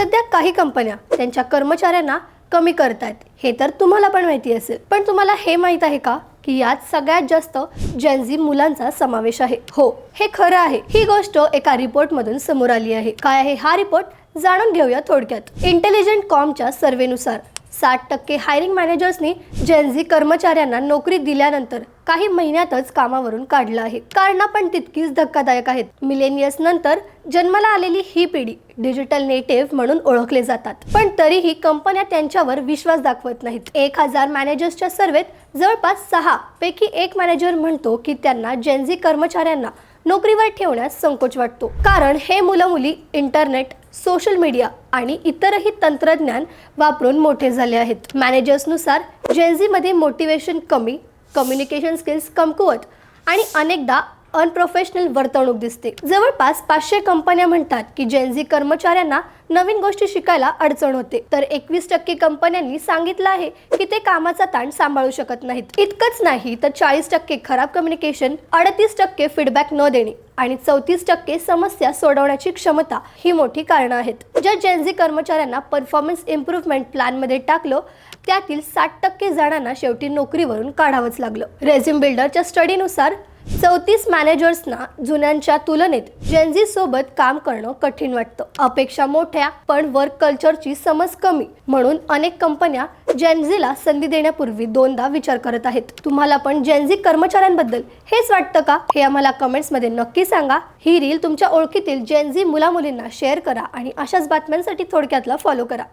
सध्या काही कंपन्या त्यांच्या कर्मचाऱ्यांना कमी करतायत. हे तर तुम्हाला पण माहिती असेल. पण तुम्हाला हे माहीत आहे का? की यात सगळ्यात जास्त जेनझी मुलांचा समावेश आहे. हो हे खरं आहे. ही गोष्ट एका रिपोर्टमधून समोर आली आहे. काय आहे हा रिपोर्ट? जाणून घेऊया थोडक्यात. इंटेलिजंट कॉमच्या सर्वेनुसार साठ टक्के हायरिंग मॅनेजर्सनी जेनझी कर्मचाऱ्यांना नोकरी दिल्यानंतर काही महिन्यातच कामावरून काढलं आहे. कारणं पण तितकीच धक्कादायक आहेत. मिलेनियस नंतर जन्माला आलेली ही पिढी डिजिटल नेटिव्ह म्हणून ओळखले जातात. पण तरीही कंपन्या त्यांच्यावर विश्वास दाखवत नाहीत. एक हजार मॅनेजर्सच्या सर्वेत जवळपास सहा पैकी एक मॅनेजर म्हणतो की त्यांना जेनझी कर्मचाऱ्यांना नोकरीवर ठेवण्यास संकोच वाटतो. कारण हे मुलं मुली इंटरनेट सोशल मीडिया आणि इतरही तंत्रज्ञान वापरून मोठे झाले आहेत. मॅनेजर्सनुसार जेन्झीमध्ये मोटिवेशन कमी कम्युनिकेशन स्किल्स कमकुवत आणि अनेकदा अनप्रोफेशनल वर्तणूक दिसते. जवळपास पाचशे कंपन्या म्हणतात की जेन्झी कर्मचाऱ्यांना नवीन गोष्टी शिकायला अडचण होते. तर एकवीस टक्के कंपन्यांनी सांगितलं आहे की ते कामाचा ताण सांभाळू शकत नाहीत. इतकंच नाही तर चाळीस टक्के खराब कम्युनिकेशन अडतीस टक्के फीडबॅक न देणे आणि चौतीस टक्के समस्या सोडवण्याची क्षमता ही मोठी कारणं आहेत. ज्या जेनझी कर्मचाऱ्यांना परफॉर्मन्स इम्प्रूव्हमेंट प्लॅनमध्ये टाकलं त्यातील साठ टक्के जणांना शेवटी नोकरीवरून काढावंच लागलं. रेझ्युम बिल्डरच्या स्टडीनुसार चौतीस मॅनेजर्सना जुन्यांच्या तुलनेत जेनझी सोबत काम करणं कठीण वाटतं. अपेक्षा मोठ्या पण वर्क कल्चरची समज कमी म्हणून अनेक कंपन्या जेनझीला संधी देण्यापूर्वी दोनदा विचार करत आहेत. तुम्हाला पण जेनझी कर्मचाऱ्यांबद्दल हेच वाटतं का? हे आम्हाला कमेंट्समध्ये नक्की सांगा. ही रील तुमच्या ओळखीतील जेनझी मुला मुलींना शेअर करा आणि अशाच बातम्यांसाठी थोडक्यातला फॉलो करा.